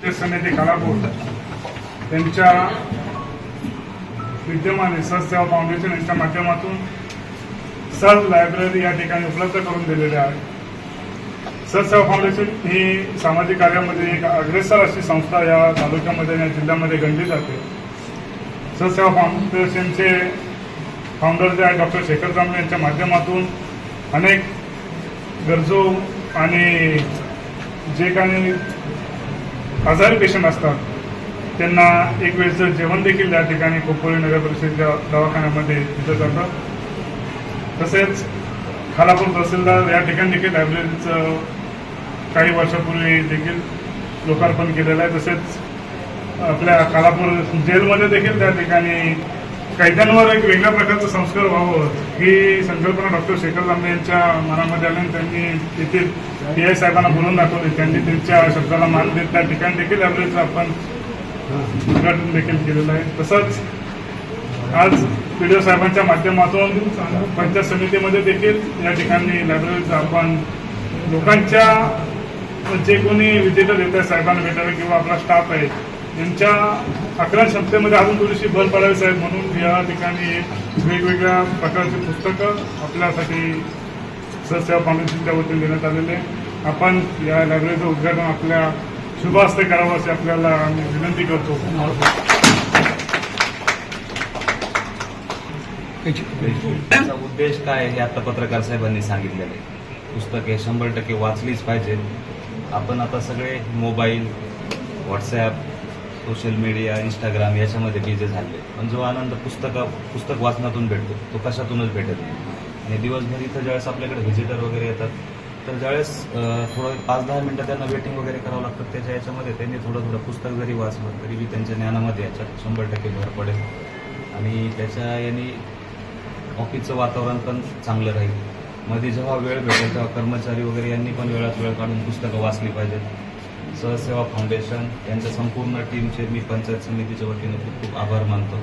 समिती कालापूर त्यांच्या विद्यमाने सहसेवा फाउंडेशन यांच्या माध्यमातून सर लायब्ररी या ठिकाणी उपलब्ध करून दिलेले आहे सहसेवा फाउंडेशन ही सामाजिक कार्यामध्ये एक अग्रेसर अशी संस्था या तालुक्यामध्ये आणि या जिल्ह्यामध्ये गणली जाते. सहसेवा फाउंडेशनचे फाउंडर जे आहे डॉक्टर शेखर जांभळे यांच्या माध्यमातून अनेक गरजू आणि जे काही आजारी पेशंट असतात. त्यांना एक वेळचं जेवण देखील त्या ठिकाणी खोपोली नगर परिषदेच्या दवाखान्यामध्ये दिलं जातं. तसेच खालापूर तहसीलदार या ठिकाणी देखील लायब्ररीचं काही वर्षापूर्वी देखील लोकार्पण केलेलं आहे. तसेच आपल्या खालापूर जेलमध्ये देखील त्या ठिकाणी कैद्यांवर एक वेगळ्या प्रकारचं संस्कार व्हावं ही संकल्पना डॉक्टर शेखर जांभे यांच्या मनामध्ये आली आणि त्यांनी तेथील पी आय साहेबांना बोलून दाखवले. त्यांनी त्यांच्या शब्दाला मान देत त्या ठिकाणी देखील लायब्ररीचं आपण उद्घाटन देखील केलेलं आहे. तसंच आज पीडीओ साहेबांच्या माध्यमातून पंचायत समितीमध्ये देखील या ठिकाणी लायब्ररीचं आपण लोकांच्या जे कोणी विजेता देत आहे साहेबांना भेटावे किंवा आपला स्टाफ आहे यांच्या अकरा क्षमतेमध्ये अजून थोडीशी भर पडावी साहेब म्हणून या ठिकाणी वेगवेगळ्या प्रकारची पुस्तकं आपल्यासाठी सहसेवा फाउंडेशनच्या वतीने देण्यात आलेले आपण या लायब्ररीचं उद्घाटन आपल्या शुभ हस्ते करावं असे आपल्याला आम्ही विनंती करतो. त्याचा उद्देश काय आहे हे आता पत्रकार साहेबांनी सांगितलेलं आहे. पुस्तके शंभर टक्के वाचलीच पाहिजे. आपण आता सगळे mobile WhatsApp social media Instagram याच्यामध्ये बिझी झाले पण जो आनंद पुस्तका पुस्तक वाचनातून भेटतो तो कशातूनच भेटत नाही. आणि दिवसभर इथं ज्यावेळेस आपल्याकडे व्हिजिटर वगैरे येतात तर ज्यावेळेस थोडं पाच दहा मिनटं त्यांना वेटिंग वगैरे करावं लागतं त्याच्या याच्यामध्ये त्यांनी थोडं थोडं पुस्तक जरी वाचलं तरी बी त्यांच्या ज्ञानामध्ये याच्यात शंभर टक्के भर पडेल. आणि त्याच्या यांनी ऑफिसचं वातावरण पण चांगलं राहील. मध्ये जेव्हा वेळ भेटेल तेव्हा कर्मचारी वगैरे यांनी पण वेळात वेळ काढून पुस्तकं वाचली पाहिजेत. सहसेवा फाउंडेशन यांच्या संपूर्ण टीमचे मी पंचायत समितीच्या वतीने खूप खूप आभार मानतो.